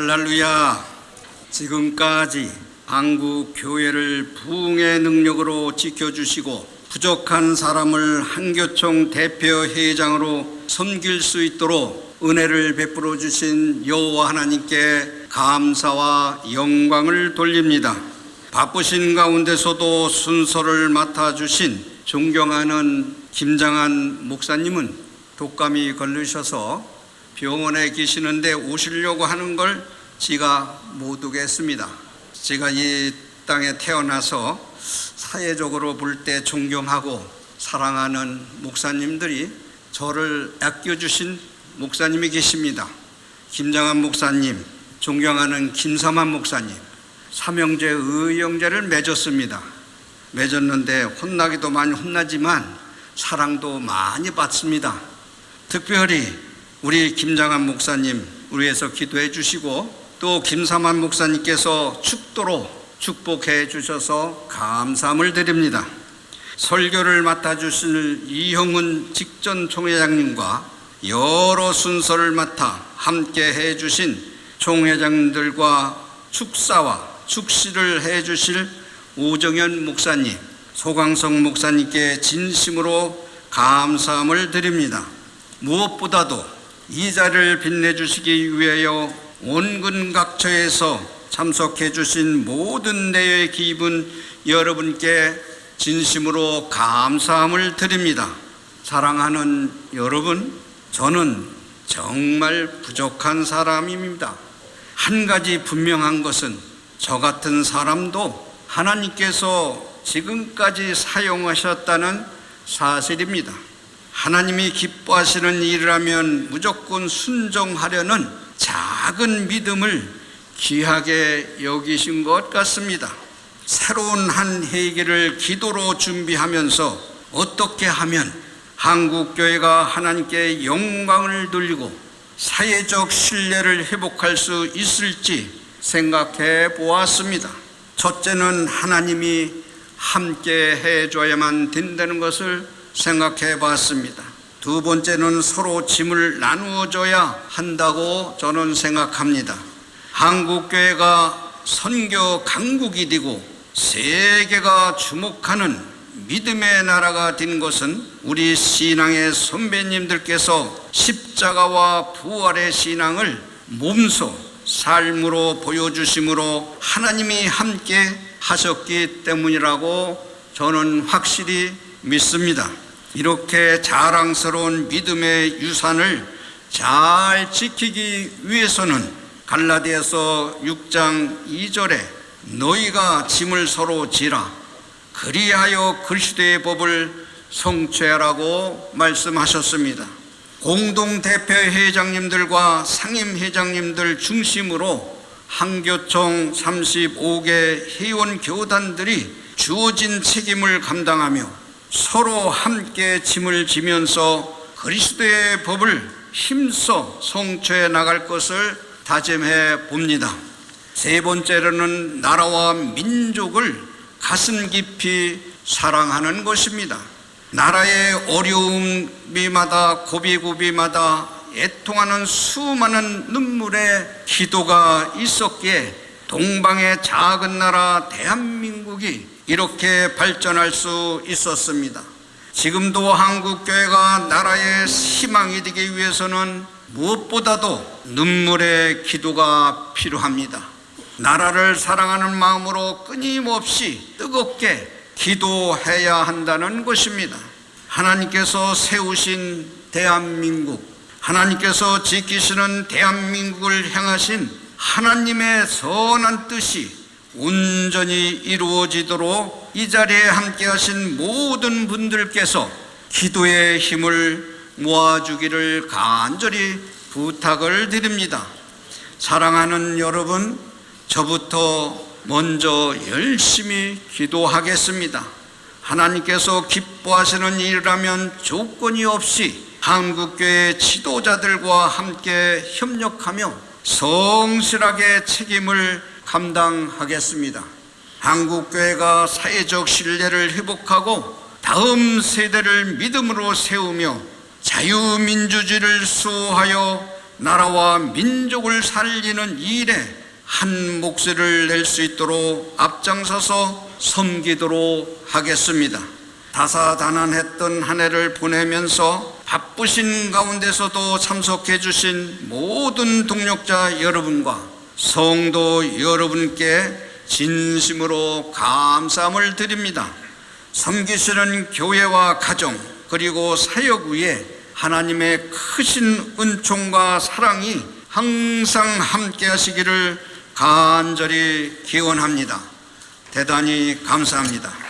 할렐루야. 지금까지 한국 교회를 부흥의 능력으로 지켜주시고 부족한 사람을 한교총 대표 회장으로 섬길 수 있도록 은혜를 베풀어 주신 여호와 하나님께 감사와 영광을 돌립니다. 바쁘신 가운데서도 순서를 맡아 주신 존경하는 김장한 목사님은 독감이 걸리셔서 병원에 계시는데 오시려고 하는 걸 제가 못 오겠습니다. 제가 이 땅에 태어나서 사회적으로 볼 때 존경하고 사랑하는 목사님들이 저를 아껴주신 목사님이 계십니다. 김장한 목사님, 존경하는 김삼한 목사님, 삼형제 의형제를 맺었습니다. 맺었는데 혼나기도 많이 혼나지만 사랑도 많이 받습니다. 특별히 우리 김장한 목사님 우리에서 기도해 주시고 또 김삼한 목사님께서 축도로 축복해 주셔서 감사함을 드립니다. 설교를 맡아 주실 이형훈 직전 총회장님과 여러 순서를 맡아 함께 해 주신 총회장들과 축사와 축시를 해 주실 오정현 목사님, 소강성 목사님께 진심으로 감사함을 드립니다. 무엇보다도 이 자리를 빛내주시기 위하여 온근 각처에서 참석해 주신 모든 내외 기분 여러분께 진심으로 감사함을 드립니다. 사랑하는 여러분, 저는 정말 부족한 사람입니다. 한 가지 분명한 것은 저 같은 사람도 하나님께서 지금까지 사용하셨다는 사실입니다. 하나님이 기뻐하시는 일이라면 무조건 순종하려는 작은 믿음을 귀하게 여기신 것 같습니다. 새로운 한 회기를 기도로 준비하면서 어떻게 하면 한국교회가 하나님께 영광을 돌리고 사회적 신뢰를 회복할 수 있을지 생각해 보았습니다. 첫째는 하나님이 함께 해줘야만 된다는 것을 생각해 봤습니다. 두 번째는 서로 짐을 나누어줘야 한다고 저는 생각합니다. 한국교회가 선교 강국이 되고 세계가 주목하는 믿음의 나라가 된 것은 우리 신앙의 선배님들께서 십자가와 부활의 신앙을 몸소 삶으로 보여주심으로 하나님이 함께 하셨기 때문이라고 저는 확실히 믿습니다. 이렇게 자랑스러운 믿음의 유산을 잘 지키기 위해서는 갈라디아서 6장 2절에 너희가 짐을 서로 지라 그리하여 그리스도의 법을 성취하라고 말씀하셨습니다. 공동 대표 회장님들과 상임 회장님들 중심으로 한교총 35개 회원 교단들이 주어진 책임을 감당하며 서로 함께 짐을 지면서 그리스도의 법을 힘써 성취해 나갈 것을 다짐해 봅니다. 세 번째로는 나라와 민족을 가슴 깊이 사랑하는 것입니다. 나라의 어려움이마다 고비고비마다 애통하는 수많은 눈물의 기도가 있었기에 동방의 작은 나라 대한민국이 이렇게 발전할 수 있었습니다. 지금도 한국교회가 나라의 희망이 되기 위해서는 무엇보다도 눈물의 기도가 필요합니다. 나라를 사랑하는 마음으로 끊임없이 뜨겁게 기도해야 한다는 것입니다. 하나님께서 세우신 대한민국, 하나님께서 지키시는 대한민국을 향하신 하나님의 선한 뜻이 온전히 이루어지도록 이 자리에 함께 하신 모든 분들께서 기도의 힘을 모아주기를 간절히 부탁을 드립니다. 사랑하는 여러분, 저부터 먼저 열심히 기도하겠습니다. 하나님께서 기뻐하시는 일이라면 조건이 없이 한국교회 지도자들과 함께 협력하며 성실하게 책임을 감당하겠습니다. 한국교회가 사회적 신뢰를 회복하고 다음 세대를 믿음으로 세우며 자유민주주의를 수호하여 나라와 민족을 살리는 일에 한 목소리를 낼 수 있도록 앞장서서 섬기도록 하겠습니다. 다사다난했던 한 해를 보내면서 바쁘신 가운데서도 참석해 주신 모든 동력자 여러분과 성도 여러분께 진심으로 감사함을 드립니다. 섬기시는 교회와 가정 그리고 사역 위에 하나님의 크신 은총과 사랑이 항상 함께 하시기를 간절히 기원합니다. 대단히 감사합니다.